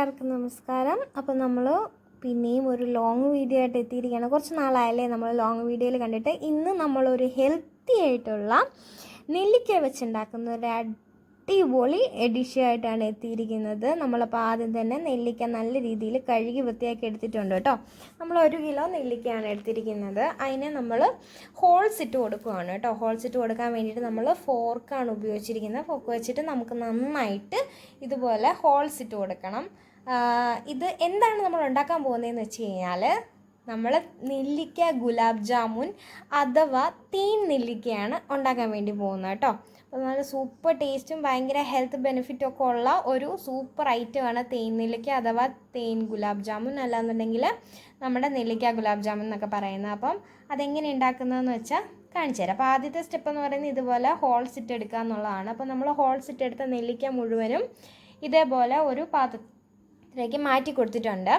എല്ലാവർക്കും നമസ്കാരം. അപ്പോൾ നമ്മൾ പിന്നെയും ഒരു ലോങ് വീഡിയോ ആയിട്ട് എത്തിയിരിക്കുകയാണ്. കുറച്ച് നാളായല്ലേ നമ്മൾ ലോങ് വീഡിയോയിൽ കണ്ടിട്ട്? ഇന്ന് നമ്മളൊരു ഹെൽത്തി ആയിട്ടുള്ള നെല്ലിക്ക വെച്ചുണ്ടാക്കുന്ന ഒരു അടിപൊളി ഡിഷായിട്ടാണ് എത്തിയിരിക്കുന്നത്. നമ്മളപ്പോൾ ആദ്യം തന്നെ നെല്ലിക്ക നല്ല രീതിയിൽ കഴുകി വൃത്തിയാക്കി എടുത്തിട്ടുണ്ട് കേട്ടോ. നമ്മൾ ഒരു കിലോ നെല്ലിക്കയാണ് എടുത്തിരിക്കുന്നത്. അതിനെ നമ്മൾ ഹോൾസ് ഇട്ട് കൊടുക്കുകയാണ് കേട്ടോ. ഹോൾസ് ഇട്ട് കൊടുക്കാൻ വേണ്ടിയിട്ട് നമ്മൾ ഫോർക്കാണ് ഉപയോഗിച്ചിരിക്കുന്നത്. ഫോർക്ക് വെച്ചിട്ട് നമുക്ക് നന്നായിട്ട് ഇതുപോലെ ഹോൾസ് ഇട്ട് കൊടുക്കണം. ഇത് എന്താണ് നമ്മൾ ഉണ്ടാക്കാൻ പോകുന്നതെന്ന് വെച്ച് കഴിഞ്ഞാൽ നമ്മൾ നെല്ലിക്ക ഗുലാബ് ജാമുൻ അഥവാ തേൻ നെല്ലിക്കയാണ് ഉണ്ടാക്കാൻ വേണ്ടി പോകുന്നത് കേട്ടോ. അപ്പോൾ നല്ല സൂപ്പർ ടേസ്റ്റും ഭയങ്കര ഹെൽത്ത് ബെനിഫിറ്റും ഒക്കെ ഉള്ള ഒരു സൂപ്പർ ഐറ്റമാണ് തേൻ നെല്ലിക്ക അഥവാ തേൻ ഗുലാബ് ജാമുൻ. അല്ലാന്നുണ്ടെങ്കിൽ നമ്മുടെ നെല്ലിക്ക ഗുലാബ് ജാമുൻ എന്നൊക്കെ പറയുന്നത് അപ്പം അതെങ്ങനെ ഉണ്ടാക്കുന്നതെന്ന് വെച്ചാൽ കാണിച്ചു തരാം. അപ്പോൾ ആദ്യത്തെ സ്റ്റെപ്പ് എന്ന് പറയുന്നത് ഇതുപോലെ ഹോൾസ് എടുക്കുക എന്നുള്ളതാണ് അപ്പോൾ നമ്മൾ ഹോൾസ് ഇട്ടെടുത്ത നെല്ലിക്ക മുഴുവനും ഇതേപോലെ ഒരു പാത്രത്തിലേക്ക് മാറ്റി കൊടുത്തിട്ടുണ്ട്.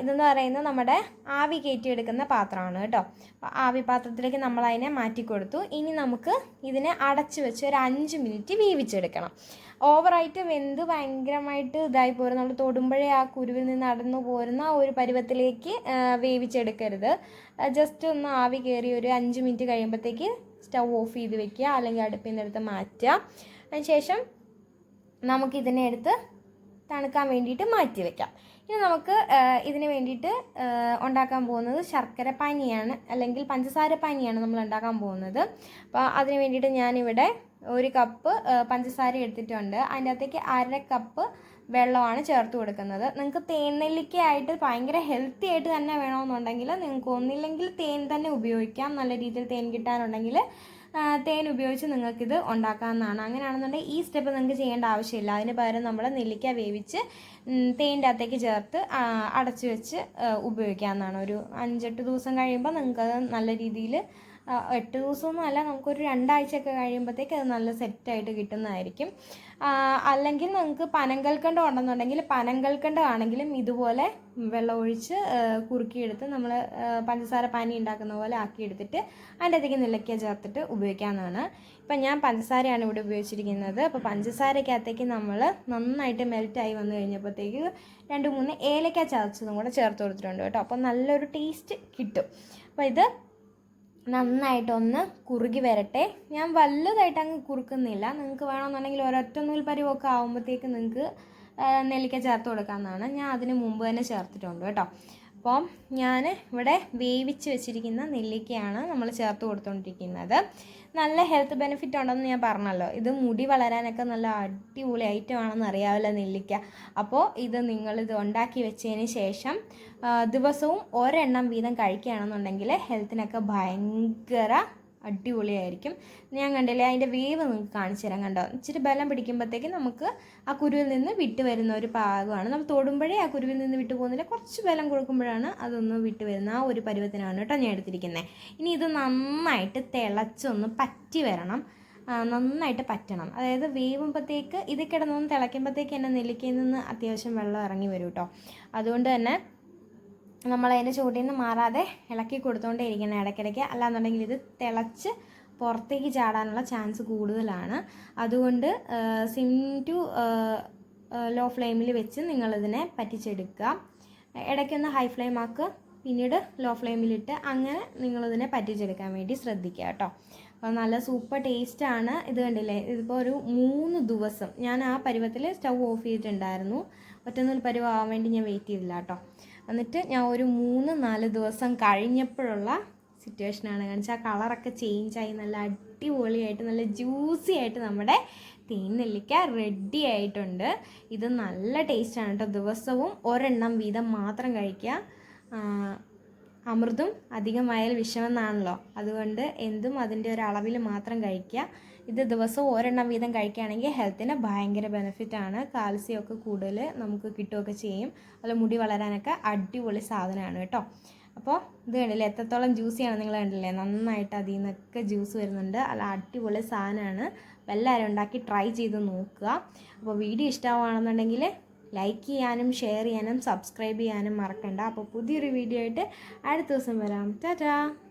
ഇതെന്ന് പറയുന്നത് നമ്മുടെ ആവി കയറ്റിയെടുക്കുന്ന പാത്രമാണ് കേട്ടോ. ആവി പാത്രത്തിലേക്ക് നമ്മൾ അതിനെ മാറ്റി കൊടുത്തു. ഇനി നമുക്ക് ഇതിനെ അടച്ചു വെച്ച് ഒരു അഞ്ച് മിനിറ്റ് വീവിച്ചെടുക്കണം. ഓവറായിട്ട് വെന്ത് ഭയങ്കരമായിട്ട് ഇതായി പോരും നമ്മൾ തൊടുമ്പോഴേ ആ കുരുവിൽ നിന്ന് നടന്നു പോരുന്ന ഒരു പരുവത്തിലേക്ക് വേവിച്ചെടുക്കരുത്. ജസ്റ്റ് ഒന്ന് ആവി കയറി ഒരു അഞ്ച് മിനിറ്റ് കഴിയുമ്പോഴത്തേക്ക് സ്റ്റൗ ഓഫ് ചെയ്ത് വെക്കുക. അല്ലെങ്കിൽ അടുപ്പിൽ അടുത്ത് എടുത്ത് മാറ്റുക. അതിനുശേഷം നമുക്കിതിനെ എടുത്ത് തണുക്കാൻ വേണ്ടിയിട്ട് മാറ്റി വെക്കാം. ഇനി നമുക്ക് ഇതിന് വേണ്ടിയിട്ട് ഉണ്ടാക്കാൻ പോകുന്നത് ശർക്കര പാനിയാണ് അല്ലെങ്കിൽ പഞ്ചസാര പാനിയാണ് നമ്മൾ ഉണ്ടാക്കാൻ പോകുന്നത്. അപ്പോൾ അതിന് വേണ്ടിയിട്ട് ഞാനിവിടെ ഒരു കപ്പ് പഞ്ചസാര എടുത്തിട്ടുണ്ട്. അതിന്റെ അകത്തേക്ക് അര കപ്പ് വെള്ളമാണ് ചേർത്ത് കൊടുക്കുന്നത്. നിങ്ങൾക്ക് തേൻ നെല്ലിക്കയായിട്ട് ഭയങ്കര ഹെൽത്തി ആയിട്ട് തന്നെ വേണമെന്നുണ്ടെങ്കിൽ നിങ്ങൾക്ക് ഒന്നില്ലെങ്കിൽ തേൻ തന്നെ ഉപയോഗിക്കാം. നല്ല രീതിയിൽ തേൻ കിട്ടാനുണ്ടെങ്കിൽ തേൻ ഉപയോഗിച്ച് നിങ്ങൾക്കിത് ഉണ്ടാക്കാവുന്നതാണ്. അങ്ങനെയാണെന്നുണ്ടെങ്കിൽ ഈ സ്റ്റെപ്പ് നിങ്ങൾക്ക് ചെയ്യേണ്ട ആവശ്യമില്ല. അതിന് പകരം നമ്മൾ നെല്ലിക്ക വേവിച്ച് തേന്റെ അകത്തേക്ക് ചേർത്ത് അടച്ചു വെച്ച് ഉപയോഗിക്കാവുന്നതാണ്. ഒരു അഞ്ചെട്ട് ദിവസം കഴിയുമ്പോൾ നിങ്ങൾക്കത് നല്ല രീതിയിൽ എട്ട് ദിവസമൊന്നും അല്ല നമുക്കൊരു രണ്ടാഴ്ചയൊക്കെ കഴിയുമ്പോഴത്തേക്ക് അത് നല്ല സെറ്റായിട്ട് കിട്ടുന്നതായിരിക്കും. അല്ലെങ്കിൽ നിങ്ങൾക്ക് പനങ്കൽക്കണ്ട ഉണ്ടെന്നുണ്ടെങ്കിൽ പനങ്കൽക്കണ്ട ആണെങ്കിലും ഇതുപോലെ വെള്ളം ഒഴിച്ച് ആ, കുറുക്കിയെടുത്ത് നമ്മൾ പഞ്ചസാര പാനി ഉണ്ടാക്കുന്ന പോലെ ആക്കിയെടുത്തിട്ട് അതിന്റെ അകത്തേക്ക് നിലയ്ക്കാൻ ചേർത്തിട്ട് ഉപയോഗിക്കാവുന്നതാണ്. ഇപ്പം ഞാൻ പഞ്ചസാരയാണ് ഇവിടെ ഉപയോഗിച്ചിരിക്കുന്നത്. അപ്പോൾ പഞ്ചസാരക്കകത്തേക്ക് നമ്മൾ നന്നായിട്ട് മെൽറ്റായി വന്നു കഴിഞ്ഞപ്പോഴത്തേക്ക് രണ്ട് മൂന്ന് ഏലക്ക ചതച്ചതും കൂടെ ചേർത്ത് കൊടുത്തിട്ടുണ്ട് കേട്ടോ. അപ്പോൾ നല്ലൊരു ടേസ്റ്റ് കിട്ടും. അപ്പോൾ ഇത് നന്നായിട്ടൊന്ന് കുറുകി വരട്ടെ. ഞാൻ വലുതായിട്ട് അങ്ങ് കുറുക്കുന്നില്ല. നിങ്ങൾക്ക് വേണമെന്നുണ്ടെങ്കിൽ ഒരൊറ്റ നൂൽ പരിവൊക്കെ ആകുമ്പോഴത്തേക്ക് നിങ്ങൾക്ക് നെല്ലിക്ക ചേർത്ത് കൊടുക്കാമെന്നാണ് ഞാൻ അതിന് മുമ്പ് തന്നെ ചേർത്തിട്ടുണ്ട് കേട്ടോ. അപ്പം ഞാൻ ഇവിടെ വേവിച്ച് വെച്ചിരിക്കുന്ന നെല്ലിക്കയാണ് നമ്മൾ ചേർത്ത് കൊടുത്തുകൊണ്ടിരിക്കുന്നത് നല്ല ഹെൽത്ത് ബെനിഫിറ്റ് ഉണ്ടെന്ന് ഞാൻ പറഞ്ഞല്ലോ. ഇത് മുടി വളരാനൊക്കെ നല്ല അടിപൊളി ഐറ്റം ആണെന്ന് അറിയാമല്ലോ നെല്ലിക്ക. അപ്പോൾ ഇത് നിങ്ങളിത് ഉണ്ടാക്കി വെച്ചതിന് ശേഷം ദിവസവും ഒരെണ്ണം വീതം കഴിക്കുകയാണെന്നുണ്ടെങ്കിൽ ഹെൽത്തിനൊക്കെ ഭയങ്കര അടിപൊളിയായിരിക്കും. ഞാൻ കണ്ടില്ലേ അതിന്റെ വേവ് നിങ്ങൾക്ക് കാണിച്ചു തരാം കണ്ടോ? ഇച്ചിരി ബലം പിടിക്കുമ്പോഴത്തേക്ക് നമുക്ക് ആ കുരുവിൽ നിന്ന് വിട്ട് വരുന്ന ഒരു പാകമാണ്. നമ്മൾ തൊടുമ്പോഴേ ആ കുരുവിൽ നിന്ന് വിട്ടു പോകുന്നില്ല. കുറച്ച് ബലം കൊടുക്കുമ്പോഴാണ് അതൊന്ന് വിട്ട് വരുന്ന ആ ഒരു പരുവത്തിനാണ് കേട്ടോ ഞാൻ എടുത്തിരിക്കുന്നത്. ഇനി ഇത് നന്നായിട്ട് തിളച്ചൊന്ന് പറ്റി വരണം. നന്നായിട്ട് പറ്റണം. അതായത് വേവുമ്പോഴത്തേക്ക് ഇത് കിടന്നൊന്ന് തിളയ്ക്കുമ്പോഴത്തേക്ക് എന്റെ നെല്ലിക്കയിൽ നിന്ന് അത്യാവശ്യം വെള്ളം ഇറങ്ങി വരും കേട്ടോ. അതുകൊണ്ട് തന്നെ നമ്മൾ അതിന്റെ ചൂടിൽ നിന്ന് മാറാതെ ഇളക്കി കൊടുത്തുകൊണ്ടേ ഇരിക്കണം ഇടയ്ക്കിടയ്ക്ക്. അല്ലാന്നുണ്ടെങ്കിൽ ഇത് തിളച്ച് പുറത്തേക്ക് ചാടാനുള്ള ചാൻസ് കൂടുതലാണ്. അതുകൊണ്ട് സിം ടു ലോ ഫ്ലെയിമിൽ വെച്ച് നിങ്ങളിതിനെ പറ്റിച്ചെടുക്കുക. ഇടയ്ക്കൊന്ന് ഹൈ ഫ്ലെയിം ആക്കുക പിന്നീട് ലോ ഫ്ലെയിമിലിട്ട് അങ്ങനെ നിങ്ങളിതിനെ പറ്റിച്ചെടുക്കാൻ വേണ്ടി ശ്രദ്ധിക്കുക കേട്ടോ. അപ്പോൾ നല്ല സൂപ്പർ ടേസ്റ്റാണ് ഇത് കണ്ടില്ലേ? ഇതിപ്പോൾ ഒരു മൂന്ന് ദിവസം ഞാൻ ആ പരുവത്തിൽ സ്റ്റൗ ഓഫ് ചെയ്തിട്ടുണ്ടായിരുന്നു. ഒറ്റനൂൽ പരുവം ആവാൻ വേണ്ടി ഞാൻ വെയിറ്റ് ചെയ്തില്ല കേട്ടോ. എന്നിട്ട് ഞാൻ ഒരു മൂന്ന് നാല് ദിവസം കഴിഞ്ഞപ്പോഴുള്ള സിറ്റുവേഷനാണ് കാണിച്ചാൽ ആ കളറൊക്കെ ചേഞ്ചായി നല്ല അടിപൊളിയായിട്ട് നല്ല ജ്യൂസി ആയിട്ട് നമ്മുടെ തേൻ നെല്ലിക്ക റെഡി ആയിട്ടുണ്ട്. ഇത് നല്ല ടേസ്റ്റാണ് കേട്ടോ. ദിവസവും ഒരെണ്ണം വീതം മാത്രം കഴിക്കുക. അമൃതും അധികമായാൽ വിഷമെന്നാണല്ലോ. അതുകൊണ്ട് എന്തും അതിന്റെ ഒരു അളവിൽ മാത്രം കഴിക്കുക. ഇത് ദിവസവും ഒരെണ്ണം വീതം കഴിക്കുകയാണെങ്കിൽ ഹെൽത്തിന് ഭയങ്കര ബെനിഫിറ്റാണ് കാൽസ്യം ഒക്കെ കൂടുതൽ നമുക്ക് കിട്ടുകയൊക്കെ ചെയ്യും. അതുപോലെ മുടി വളരാനൊക്കെ അടിപൊളി സാധനമാണ് കേട്ടോ. അപ്പോൾ ഇത് കണ്ടില്ലേ എത്രത്തോളം ജ്യൂസിയാണ് നിങ്ങൾ കണ്ടില്ലേ? നന്നായിട്ട് അതിൽ നിന്നൊക്കെ ജ്യൂസ് വരുന്നുണ്ട്. അല്ല അടിപൊളി സാധനമാണ്. എല്ലാവരും ഉണ്ടാക്കി ട്രൈ ചെയ്ത് നോക്കുക. അപ്പോൾ വീഡിയോ ഇഷ്ടമാണെന്നുണ്ടെങ്കിൽ ലൈക്ക് ചെയ്യാനും ഷെയർ ചെയ്യാനും സബ്സ്ക്രൈബ് ചെയ്യാനും മറക്കണ്ട. അപ്പോൾ പുതിയൊരു വീഡിയോ ആയിട്ട് അടുത്ത ദിവസം വരാം. ടാറ്റാ.